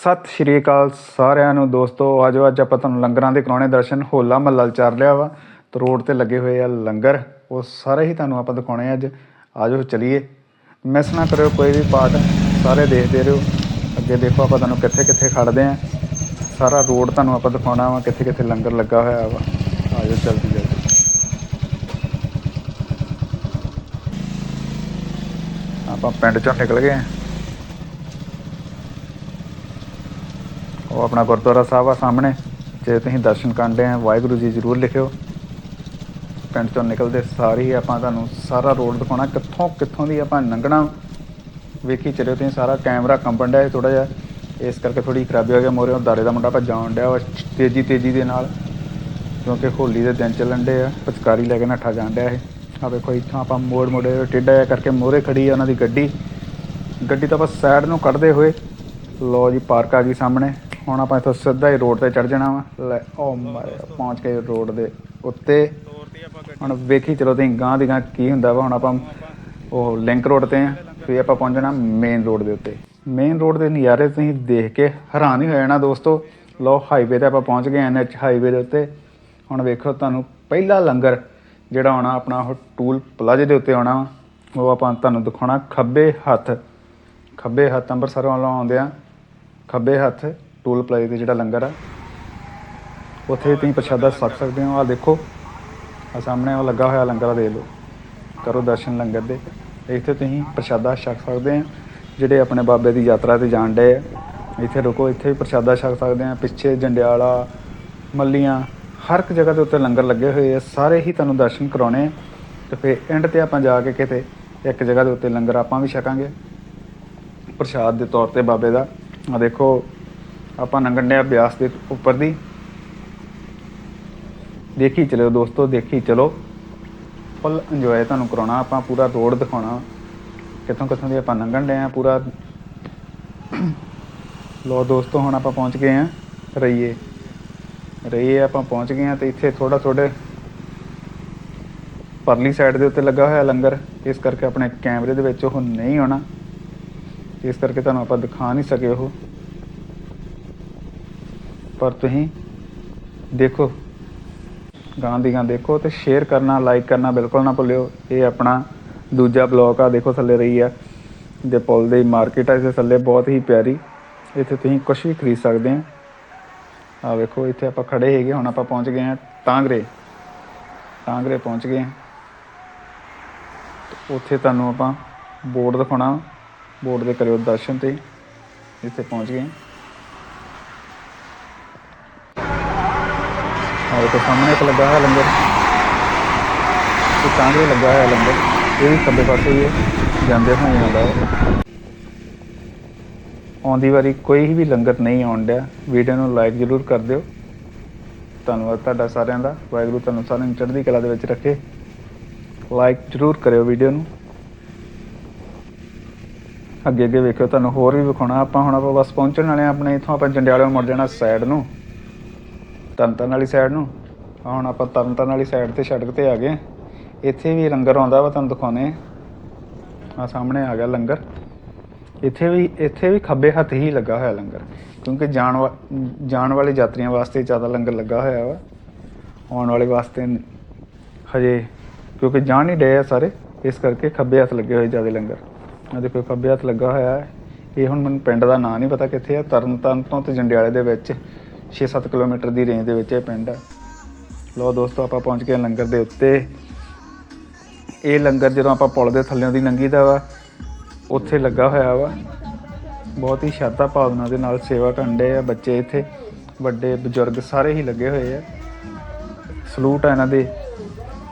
ਸਤਿ ਸ਼੍ਰੀ ਅਕਾਲ ਸਾਰਿਆਂ ਨੂੰ ਦੋਸਤੋ। ਆਜੋ, ਅੱਜ ਆਪਾਂ ਤੁਹਾਨੂੰ ਲੰਗਰਾਂ ਦੇ ਕਰਾਉਣੇ ਦਰਸ਼ਨ। ਹੋਲਾ ਮਹੱਲਾ ਚੱਲ ਰਿਹਾ ਵਾ। ਤੇ ਰੋਡ ਤੇ ਲੱਗੇ ਹੋਏ ਆ ਲੰਗਰ। ਉਹ ਸਾਰੇ ਹੀ ਤੁਹਾਨੂੰ ਆਪਾਂ ਦਿਖਾਉਣੇ ਆ ਅੱਜ। ਆਜੋ, ਚਲੀਏ। ਮਿਸ ਨਾ ਕਰਿਓ ਕੋਈ ਵੀ ਪਾਰਟ ਸਾਰੇ ਦੇਖਦੇ ਰਹੋ। ਅੱਗੇ ਦੇਖੋ ਆਪਾਂ ਤੁਹਾਨੂੰ ਕਿੱਥੇ ਕਿੱਥੇ ਖੜਦੇ ਆ। ਸਾਰਾ ਰੋਡ ਤੁਹਾਨੂੰ ਆਪਾਂ ਦਿਖਾਉਣਾ ਵਾ, ਕਿੱਥੇ ਕਿੱਥੇ ਲੰਗਰ ਲੱਗਾ ਹੋਇਆ ਵਾ। ਆਜੋ ਜਲਦੀ ਜਲਦੀ ਆਪਾਂ ਪਿੰਡ ਚੋਂ ਨਿਕਲ ਗਏ ਆ। ਉਹ ਆਪਣਾ ਗੁਰਦੁਆਰਾ ਸਾਹਿਬ ਆ ਸਾਹਮਣੇ, ਜੇ ਤੁਸੀਂ ਦਰਸ਼ਨ ਕਰਦੇ ਆ, ਵਾਹਿਗੁਰੂ ਜੀ ਜ਼ਰੂਰ ਲਿਖਿਓ। ਪਿੰਡ ਤੋਂ ਨਿਕਲਦੇ ਸਾਰੀ ਹੀ ਆਪਾਂ ਤੁਹਾਨੂੰ ਸਾਰਾ ਰੋਡ ਦਿਖਾਉਣਾ, ਕਿੱਥੋਂ ਕਿੱਥੋਂ ਦੀ ਆਪਾਂ ਲੰਘਣਾ ਵੇਖੀ ਚੱਲਿਓ ਤੁਸੀਂ ਸਾਰਾ, ਕੈਮਰਾ ਕੰਬਣ ਡਿਆ ਥੋੜਾ ਜਿਹਾ, ਇਸ ਕਰਕੇ ਥੋੜੀ ਖਰਾਬੀ ਹੋ ਗਿਆ ਮੋਰੇ ਉਹ ਦਾਰੇ ਦਾ ਮੁੰਡਾ ਭੱਜਾਉਣ ਡਿਆ ਵਾ, ਤੇਜ਼ੀ ਤੇਜ਼ੀ ਦੇ ਨਾਲ, ਕਿਉਂਕਿ ਹੋਲੀ ਦੇ ਦਿਨ ਚੱਲਣ ਡੇ ਆ, ਪਚਕਾਰੀ ਲੈ ਕੇ ਨੱਠਾ ਜਾਣ ਡਿਆ ਇਹ ਆ ਵੇਖੋ ਇੱਥੋਂ ਆਪਾਂ ਮੋੜ ਮੋੜੇ ਟੇਢਾ ਜਿਹਾ ਕਰਕੇ ਮੋਰੇ ਖੜੀ ਆ ਉਹਨਾਂ ਦੀ ਗੱਡੀ। ਗੱਡੀ ਤਾਂ ਬਸ ਸਾਈਡ ਨੂੰ ਕੱਢਦੇ ਹੋਏ ਲੋ ਜੀ, ਪਾਰਕ ਆ ਗਈ ਸਾਹਮਣੇ। ਹੁਣ ਆਪਾਂ ਇੱਥੋਂ ਸਿੱਧਾ ਹੀ ਰੋਡ ਤੇ ਚੜ ਜਾਣਾ ਵਾ। ਲੈ oh ਓ ਮਾਰੇ ਪਹੁੰਚ ਗਏ ਰੋਡ ਦੇ ਉੱਤੇ। ਹੁਣ ਵੇਖੀ ਚਲੋ ਤੁਸੀਂ ਗਾਂ ਦੀ ਗਾਂ ਕੀ ਹੁੰਦਾ ਵਾ। ਹੁਣ ਆਪਾਂ ਉਹ ਲਿੰਕ ਰੋਡ ਤੇ ਆ ਫਿਰ ਆਪਾਂ ਪਹੁੰਚਣਾ ਮੇਨ ਰੋਡ ਦੇ ਉੱਤੇ। ਮੇਨ ਰੋਡ ਦੇ ਨਜ਼ਾਰੇ ਤੁਸੀਂ ਦੇਖ ਕੇ ਹੈਰਾਨ ਹੀ ਹੋ ਜਾਣਾ ਦੋਸਤੋ। ਲੋ ਹਾਈਵੇ ਤੇ ਆਪਾਂ ਪਹੁੰਚ ਗਏ ਐਨਐਚ ਹਾਈਵੇ ਦੇ ਉੱਤੇ। ਹੁਣ ਵੇਖੋ ਤੁਹਾਨੂੰ ਪਹਿਲਾ ਲੰਗਰ ਜਿਹੜਾ ਆਉਣਾ ਆਪਣਾ ਉਹ ਟੂਲ ਪਲਾਜ਼ੇ ਦੇ ਉੱਤੇ ਆਉਣਾ ਵਾ, ਉਹ ਆਪਾਂ ਤੁਹਾਨੂੰ ਦਿਖਾਉਣਾ ਖੱਬੇ ਹੱਥ। ਖੱਬੇ ਹੱਥ ਅੰਮ੍ਰਿਤਸਰ ਵੱਲੋਂ ਆਉਂਦੇ ਆ ਖੱਬੇ ਹੱਥ ਟੂਲ ਪਲਾਜ਼ੇ ਤੇ ਜਿਹੜਾ ਲੰਗਰ ਆ, ਉੱਥੇ ਤੁਸੀਂ ਪ੍ਰਸ਼ਾਦਾ ਛਕ ਸਕਦੇ ਹੋ। ਆ ਦੇਖੋ ਆ ਸਾਹਮਣੇ ਉਹ ਲੱਗਾ ਹੋਇਆ ਲੰਗਰ ਆ, ਦੇਖ ਲਓ। ਕਰੋ ਦਰਸ਼ਨ ਲੰਗਰ ਦੇ। ਇੱਥੇ ਤੁਸੀਂ ਪ੍ਰਸ਼ਾਦਾ ਛਕ ਸਕਦੇ ਆ ਜਿਹੜੇ ਆਪਣੇ ਬਾਬੇ ਦੀ ਯਾਤਰਾ ਤੇ ਜਾਣ ਡਏ ਆ। ਇੱਥੇ ਰੁਕੋ, ਇੱਥੇ ਵੀ ਪ੍ਰਸ਼ਾਦਾ ਛਕ ਸਕਦੇ ਆ ਪਿੱਛੇ ਜੰਡਿਆਲਾ, ਮੱਲੀਆਂ, ਹਰ ਇੱਕ ਜਗ੍ਹਾ ਦੇ ਉੱਤੇ ਲੰਗਰ ਲੱਗੇ ਹੋਏ ਆ। ਸਾਰੇ ਹੀ ਤੁਹਾਨੂੰ ਦਰਸ਼ਨ ਕਰਾਉਣੇ ਆ। ਤੇ ਫਿਰ ਐਂਡ ਤੇ ਆਪਾਂ ਜਾ ਕੇ ਕਿਤੇ ਇੱਕ ਜਗ੍ਹਾ ਦੇ ਉੱਤੇ ਲੰਗਰ ਆਪਾਂ ਵੀ ਛਕਾਂਗੇ। ਪ੍ਰਸ਼ਾਦ ਦੇ ਤੌਰ ਤੇ ਬਾਬੇ ਦਾ। ਆ ਦੇਖੋ ਆਪਾਂ ਲੰਘਣ ਡਿਆ ਬਿਆਸ ਦੇ ਉੱਪਰ ਦੀ। ਦੇਖੀ ਚਲੋ ਦੋਸਤੋ, ਦੇਖੀ ਚਲੋ। ਫੁੱਲ ਇੰਜੋਏ ਤੁਹਾਨੂੰ ਕਰਾਉਣਾ, ਆਪਾਂ ਪੂਰਾ ਰੋਡ ਦਿਖਾਉਣਾ। ਕਿੱਥੋਂ ਕਿੱਥੋਂ ਦੀ ਆਪਾਂ ਲੰਘਣ ਡਏ ਆ ਪੂਰਾ। ਲੋ ਦੋਸਤੋ, ਹੁਣ ਆਪਾਂ ਪਹੁੰਚ ਗਏ ਆ ਰਈਏ। ਰਈਏ ਆਪਾਂ ਪਹੁੰਚ ਗਏ ਆ ਤੇ ਇੱਥੇ ਥੋੜਾ ਥੋੜੇ ਪਰਲੀ ਸਾਈਡ ਦੇ ਉੱਤੇ ਲੱਗਾ ਹੋਇਆ ਲੰਗਰ। ਇਸ ਕਰਕੇ ਆਪਣੇ ਕੈਮਰੇ ਦੇ ਵਿੱਚ ਉਹ ਨਹੀਂ ਆਉਣਾ। ਇਸ ਕਰਕੇ ਤੁਹਾਨੂੰ ਆਪਾਂ ਦਿਖਾ ਨਹੀਂ ਸਕੇ ਉਹ। ਪਰ ਤੁਸੀਂ ਦੇਖੋ। ਗਾਂ ਦੀ ਗਾਂ ਦੇਖੋ ਤੇ ਸ਼ੇਅਰ ਕਰਨਾ ਲਾਈਕ ਕਰਨਾ ਬਿਲਕੁਲ ਨਾ ਭੁੱਲਿਓ। ਇਹ ਆਪਣਾ ਦੂਜਾ ਬਲੌਗ ਆ, ਦੇਖੋ ਥੱਲੇ ਰਹੀ ਆ। ਦੇ ਪੁੱਲ ਦੀ ਮਾਰਕੀਟ ਆ, ਇਸ ਥੱਲੇ ਬਹੁਤ ਹੀ ਪਿਆਰੀ। ਇੱਥੇ ਤੁਸੀਂ ਕੁਝ ਵੀ ਖਰੀਦ ਸਕਦੇ ਆ। ਆ ਵੇਖੋ, ਇੱਥੇ ਆਪਾਂ ਖੜੇ ਹੈਗੇ, ਹੁਣ ਆਪਾਂ ਪਹੁੰਚ ਗਏ ਆ ਟਾਂਗਰੇ। ਟਾਂਗਰੇ ਪਹੁੰਚ ਗਏ ਆ। ਉੱਥੇ ਤੁਹਾਨੂੰ ਆਪਾਂ ਬੋਰਡ ਦਿਖਾਉਣਾ। ਬੋਰਡ ਦੇ ਕਰਿਓ ਦਰਸ਼ਨ ਤੇ। ਇੱਥੇ ਪਹੁੰਚ ਗਏ। ਆਹ ਤੇ ਸਾਹਮਣੇ ਇੱਕ ਲੱਗਾ ਹੋਇਆ ਲੰਗਰ। ਇਹ ਟਾਂਗਰੇ ਲੱਗਾ ਹੋਇਆ ਲੰਗਰ। ਇਹ ਵੀ ਖੱਬੇ ਪਾਸੇ ਹੀ ਹੈ। ਜਾਂਦੇ ਹੋਏ ਆਉਂਦਾ ਉਹ। ਆਉਂਦੀ ਵਾਰੀ ਕੋਈ ਵੀ ਲੰਗਰ ਨਹੀਂ ਆਉਣ ਡਿਆ। ਵੀਡੀਓ ਨੂੰ ਲਾਈਕ ਜ਼ਰੂਰ ਕਰ ਦਿਓ। ਧੰਨਵਾਦ ਤੁਹਾਡਾ ਸਾਰਿਆਂ ਦਾ। ਵਾਹਿਗੁਰੂ ਤੁਹਾਨੂੰ ਸਾਰਿਆਂ ਨੂੰ ਚੜ੍ਹਦੀ ਕਲਾ ਦੇ ਵਿੱਚ ਰੱਖੇ। ਲਾਈਕ ਜ਼ਰੂਰ ਕਰਿਓ ਵੀਡੀਓ ਨੂੰ। ਅੱਗੇ ਅੱਗੇ ਵੇਖਿਓ, ਤੁਹਾਨੂੰ ਹੋਰ ਵੀ ਵਿਖਾਉਣਾ। ਆਪਾਂ ਹੁਣ ਆਪਾਂ ਬਸ ਪਹੁੰਚਣ ਵਾਲੇ ਹਾਂ। ਆਪਣੇ ਇਥੋਂ ਆਪਾਂ ਜੰਡਿਆਲੇ ਮੁੜ ਜਾਣਾ ਸਾਈਡ ਨੂੰ। ਤਰਨਤਾਰਨ ਵਾਲੀ ਸਾਈਡ ਨੂੰ। ਆਹ ਹੁਣ ਆਪਾਂ ਤਰਨਤਾਰਨ ਵਾਲੀ ਸਾਈਡ ਤੇ ਸੜਕ ਤੇ ਆ ਗਏ। ਇੱਥੇ ਵੀ ਲੰਗਰ ਆਉਂਦਾ ਵਾ ਤੁਹਾਨੂੰ ਦਿਖਾਉਣੇ ਆ ਸਾਹਮਣੇ ਆ ਗਿਆ ਲੰਗਰ। ਇੱਥੇ ਵੀ ਇੱਥੇ ਵੀ ਖੱਬੇ ਹੱਥ ਹੀ ਲੱਗਾ ਹੋਇਆ ਲੰਗਰ। ਕਿਉਂਕਿ ਜਾਣ ਵਾ- ਜਾਣ ਵਾਲੇ ਯਾਤਰੀਆਂ ਵਾਸਤੇ ਜ਼ਿਆਦਾ ਲੰਗਰ ਲੱਗਾ ਹੋਇਆ ਵਾ। ਆਉਣ ਵਾਲੇ ਵਾਸਤੇ ਹਜੇ ਕਿਉਂਕਿ ਜਾਣ ਨਹੀਂ ਡਏ ਆ ਸਾਰੇ, ਇਸ ਕਰਕੇ ਖੱਬੇ ਹੱਥ ਲੱਗੇ ਹੋਏ ਜ਼ਿਆਦਾ ਲੰਗਰ। ਆ ਦੇਖੋ, ਖੱਬੇ ਹੱਥ ਲੱਗਾ ਹੋਇਆ ਹੈ। ਇਹ ਹੁਣ ਮੈਨੂੰ ਪਿੰਡ ਦਾ ਨਾਂ ਨਹੀਂ ਪਤਾ ਕਿੱਥੇ ਆ। ਤਰਨਤਾਰਨ ਤੋਂ ਤੇ ਜੰਡਿਆਲੇ ਦੇ ਵਿੱਚ। 6-7 ਕਿਲੋਮੀਟਰ ਦੀ ਰੇਂਜ ਦੇ ਵਿੱਚ ਇਹ ਪਿੰਡ ਆ। ਲੋ ਦੋਸਤੋ, ਆਪਾਂ ਪਹੁੰਚ ਗਏ ਲੰਗਰ ਦੇ ਉੱਤੇ। ਇਹ ਲੰਗਰ ਜਦੋਂ ਆਪਾਂ ਪੁਲ ਦੇ ਥੱਲਿਓਂ ਦੀ ਲੰਘੀ ਦਾ ਵਾ, ਉੱਥੇ ਲੱਗਾ ਹੋਇਆ ਵਾ। ਬਹੁਤ ਹੀ ਸ਼ਰਧਾ ਭਾਵਨਾ ਦੇ ਨਾਲ ਸੇਵਾ ਕਰਦੇ ਆ ਬੱਚੇ ਇੱਥੇ। ਵੱਡੇ ਬਜ਼ੁਰਗ ਸਾਰੇ ਹੀ ਲੱਗੇ ਹੋਏ ਆ। ਸਲੂਟ ਆ ਇਹਨਾਂ ਦੇ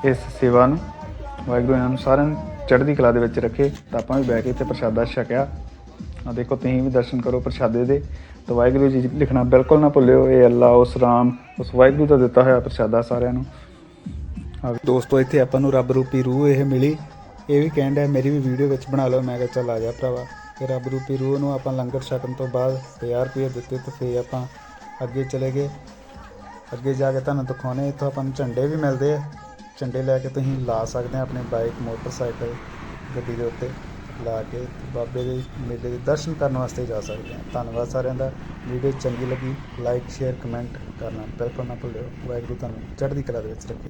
ਇਸ ਸੇਵਾ ਨੂੰ। ਵਾਹਿਗੁਰੂ ਇਹਨਾਂ ਨੂੰ ਸਾਰਿਆਂ ਨੂੰ ਚੜ੍ਹਦੀ ਕਲਾ ਦੇ ਵਿੱਚ ਰੱਖੇ। ਤਾਂ ਆਪਾਂ ਵੀ ਬੈ ਕੇ ਇੱਥੇ ਪ੍ਰਸ਼ਾਦਾ ਛਕਿਆ। ਆ ਦੇਖੋ, ਤੁਸੀਂ ਵੀ ਦਰਸ਼ਨ ਕਰੋ ਪ੍ਰਸ਼ਾਦੇ ਦੇ। ਤਾਂ ਵਾਹਿਗੁਰੂ ਜੀ ਲਿਖਣਾ ਬਿਲਕੁਲ ਨਾ ਭੁੱਲਿਓ, ਇਹ ਅੱਲਾ, ਉਸ ਰਾਮ, ਉਸ ਵਾਹਿਗੁਰੂ ਦਾ ਦਿੱਤਾ ਹੋਇਆ ਪ੍ਰਸ਼ਾਦਾ ਸਾਰਿਆਂ ਨੂੰ। ਆ ਦੋਸਤੋ, ਇੱਥੇ ਆਪਾਂ ਨੂੰ ਰੱਬ ਰੂਪੀ ਰੂਹ ਇਹ ਮਿਲੀ। ਇਹ ਵੀ ਕਹਿੰਦਾ ਮੇਰੀ ਵੀ ਵੀਡੀਓ ਵਿੱਚ ਬਣਾ ਲਓ। ਮੈਂ ਕਿਹਾ ਚੱਲ ਆ ਜਾ ਭਰਾਵਾ। ਤੇ ਰੱਬ ਰੂਪੀ ਰੂਹ ਨੂੰ ਆਪਾਂ ਲੰਗਰ ਛਕਣ ਤੋਂ ਬਾਅਦ 50 ਰੁਪਏ ਦਿੱਤੇ ਤੇ ਫੇਰ ਆਪਾਂ ਅੱਗੇ ਚਲੇ ਗਏ। ਅੱਗੇ ਜਾ ਕੇ ਤੁਹਾਨੂੰ ਦਿਖਾਉਣੇ, ਇੱਥੋਂ ਆਪਾਂ ਨੂੰ ਝੰਡੇ ਵੀ ਮਿਲਦੇ ਆ। ਝੰਡੇ ਲੈ ਕੇ ਤੁਸੀਂ ਲਾ ਸਕਦੇ ਆ ਆਪਣੀ ਬਾਈਕ ਮੋਟਰਸਾਈਕਲ ਗੱਡੀ ਦੇ ਉੱਤੇ ਲਾ ਕੇ। ਬਾਬੇ ਦੇ ਮੇਲੇ ਦੇ ਦਰਸ਼ਨ ਕਰਨ ਵਾਸਤੇ ਜਾ ਸਕਦੇ ਹਾਂ। ਧੰਨਵਾਦ ਸਾਰਿਆਂ ਦਾ। ਵੀਡੀਓ ਚੰਗੀ ਲੱਗੀ ਲਾਈਕ ਸ਼ੇਅਰ ਕਮੈਂਟ ਕਰਨਾ ਬਿਲਕੁਲ ਨਾ ਭੁੱਲਿਓ। ਵਾਹਿਗੁਰੂ ਤੁਹਾਨੂੰ ਚੜ੍ਹਦੀ ਕਲਾ ਦੇ ਵਿੱਚ ਰੱਖੇ।